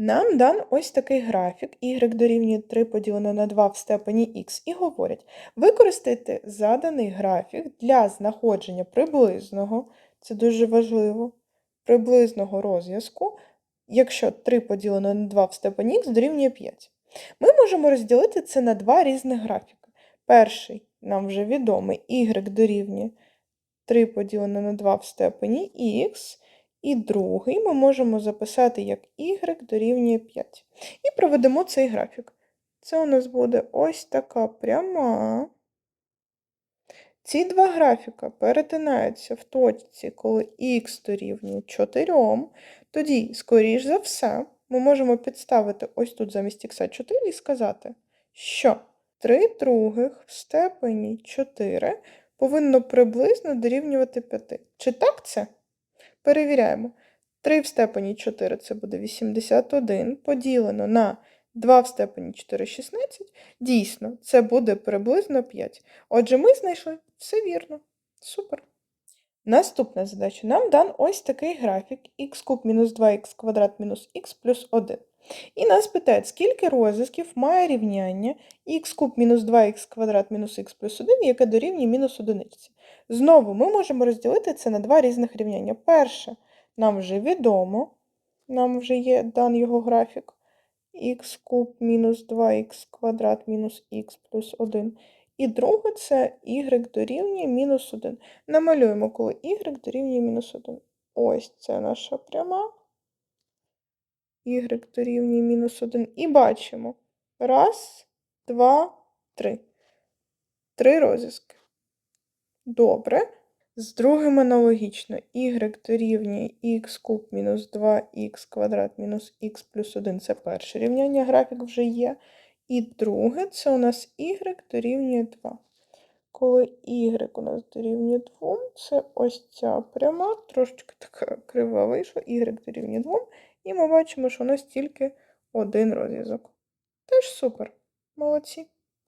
Нам дан ось такий графік y дорівнює 3 поділено на 2 в степені х і говорять, використайте заданий графік для знаходження приблизного, це дуже важливо, приблизного розв'язку, якщо 3 поділено на 2 в степені х дорівнює 5. Ми можемо розділити це на два різних графіки. Перший нам вже відомий y дорівнює 3 поділено на 2 в степені х, і другий ми можемо записати як y дорівнює 5. І проведемо цей графік. Це у нас буде ось така пряма. Ці два графіка перетинаються в точці, коли х дорівнює 4, тоді, скоріш за все, ми можемо підставити ось тут замість х 4 і сказати, що 3 других в степені 4 повинно приблизно дорівнювати 5. Чи так це? Перевіряємо. 3 в степені 4 це буде 81, поділено на 2 в степені 4 16. Дійсно, це буде приблизно 5. Отже, ми знайшли все вірно. Супер. Наступна задача. Нам дан ось такий графік х куб мінус 2х квадрат мінус х плюс 1. І нас питають, скільки розв'язків має рівняння х куб мінус 2х квадрат мінус х плюс 1, яке дорівнює мінус одиниці. Знову ми можемо розділити це на два різних рівняння. Перше, нам вже відомо, нам вже є дан його графік х куб мінус 2х квадрат мінус х плюс 1. І друге це y дорівнює мінус 1. Намалюємо, коли y дорівнює мінус 1. Ось це наша пряма. Y дорівнює мінус 1. І бачимо. Раз, два, три. Три розв'язки. Добре. З другим аналогічно. y дорівнює х куб мінус 2х квадрат мінус х плюс 1 це перше рівняння, графік вже є. І друге це у нас y дорівнює 2. Коли y у нас дорівнює 2, це ось ця пряма, трошечки така крива вийшла, y дорівнює 2, і ми бачимо, що у нас тільки один розв'язок. Теж супер. Молодці.